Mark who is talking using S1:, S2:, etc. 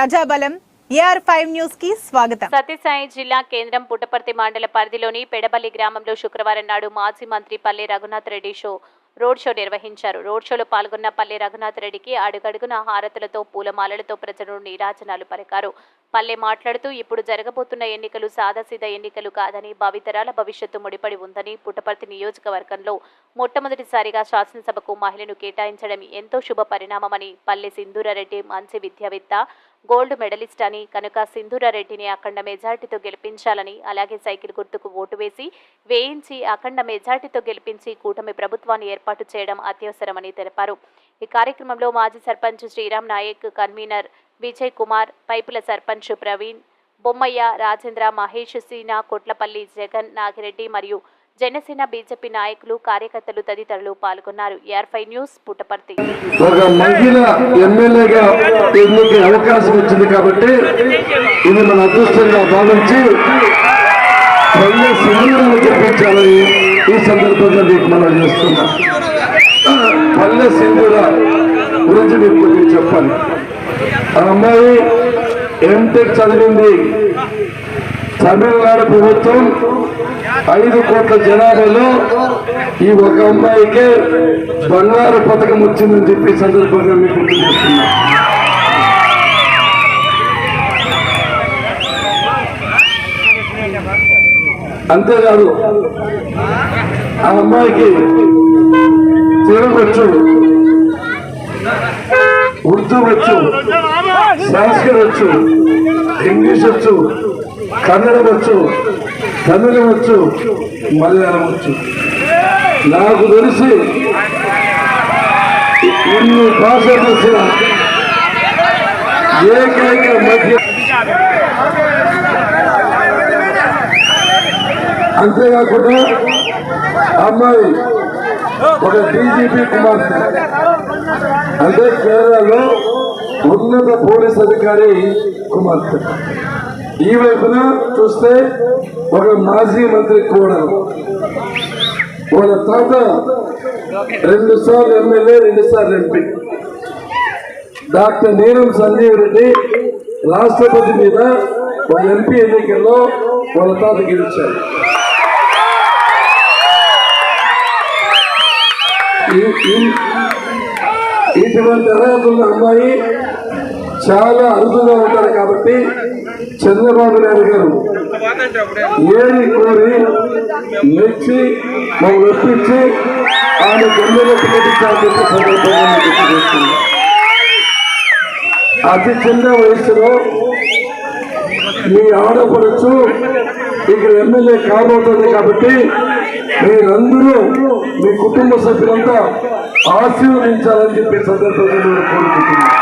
S1: ప్రజాబలం AR five న్యూస్కి స్వాగతం.
S2: సత్యసాయి జిల్లా కేంద్రం పుట్టపర్తి మండల పరిధిలోని పెడబల్లి గ్రామంలో శుక్రవారం నాడు మాజీ మంత్రి Palle Raghunath Reddy show road show నిర్వహించారు. రోడ్ షోలో పాల్గొన్న పల్లె రఘునాథ్ రెడ్డికి అడుగడుగున హారతులతో పూలమాలలతో ప్రజలు నీరాజనాలు పలికారు. పల్లె మాట్లాడుతూ ఇప్పుడు జరగబోతున్న ఎన్నికలు సాదాసీదా ఎన్నికలు కాదని భావితరాల భవిష్యత్తు ముడిపడి ఉందని పుట్టపర్తి నియోజకవర్గంలో మొట్టమొదటిసారిగా శాసనసభకు మహిళను కేటాయించడం ఎంతో శుభ పరిణామమని పల్లె సింధూరారెడ్డి మంచి విద్యావేత్త గోల్డ్ మెడలిస్ట్ అని కనుక సింధూరారెడ్డిని అఖండ మెజార్టీతో గెలిపించాలని అలాగే సైకిల్ గుర్తుకు ఓటు వేసి వేయించి అఖండ మెజార్టీతో గెలిపించి కూటమి ప్రభుత్వాన్ని ఏర్పాటు చేయడం అత్యవసరమని తెలిపారు. ఈ కార్యక్రమంలో మాజీ సర్పంచ్ శ్రీరామ్ నాయక్ కన్వీనర్ విజయ్ కుమార్ పైపుల సర్పంచ్ ప్రవీణ్ బొమ్మయ్య రాజేంద్ర మహేష్ సీనా కొట్లపల్లి జగన్ నాగిరెడ్డి మరియు జనసేన బీజేపీ నాయకులు కార్యకర్తలు తదితరులు పాల్గొన్నారు. ఎయిర్ఫై న్యూస్ పుట్టపర్తి.
S3: ఒక మహిళ ఎమ్మెల్యేగా ఎన్నిక అవకాశం వచ్చింది కాబట్టి ఇది మన అదృష్టంగా భావించి పల్లె చెప్పించాలని ఈ సందర్భంగా మీకు మనం చేస్తున్నా. పల్లె సింధుల గురించి మీకు చెప్పాలి. ఆ అమ్మాయి ఎంటెక్ చదివింది. తమిళనాడు ప్రభుత్వం ఐదు కోట్ల జనాభాలో ఈ ఒక అమ్మాయికే బంగారు పథకం వచ్చిందని చెప్పి సందర్భంగా మీకు గుర్తు అంతేకాదు ఆ అమ్మాయికి తిరగొచ్చు ఉర్దూ వచ్చు సంస్కృతం వచ్చు ఇంగ్లీష్ వచ్చు కన్నడ వచ్చు తమిళం వచ్చు మలయాళం వచ్చు నాకు తెలిసి ఇన్ని భాషలు తెలిసిన ఏకైక మధ్య అంతేకాకుండా అమ్మాయి ఒక డీజీపీ కుమార్తె అంటే కేరళలో ఉన్నత పోలీస్ అధికారి కుమార్తె ఈ వైపున చూస్తే ఒక మాజీ మంత్రి కూడా. వాళ్ళ తాత రెండు సార్లు ఎమ్మెల్యే రెండు సార్లు ఎంపీ. డాక్టర్ నీలం సంజీవ్ రెడ్డి రాష్ట్రపతి మీద వాళ్ళ ఎంపీ ఎన్నికల్లో వాళ్ళ తాత గెలిచారు. ఇటువంటి అర్హతల అమ్మాయి చాలా అరుదుగా ఉంటారు కాబట్టి చంద్రబాబు నాయుడు గారు ఏది కోరి మెచ్చి మనం ఒప్పించి ఆమె గొంతులో టికెట్టించాలని సందర్భంగా అతి చిన్న వయసులో మీ ఆడపడచ్చు ఇక్కడ ఎమ్మెల్యే కాబోతుంది కాబట్టి మీరందరూ మీ కుటుంబ సభ్యులంతా ఆశీర్వదించాలని చెప్పి సందర్భంగా కోరుకుంటున్నాను.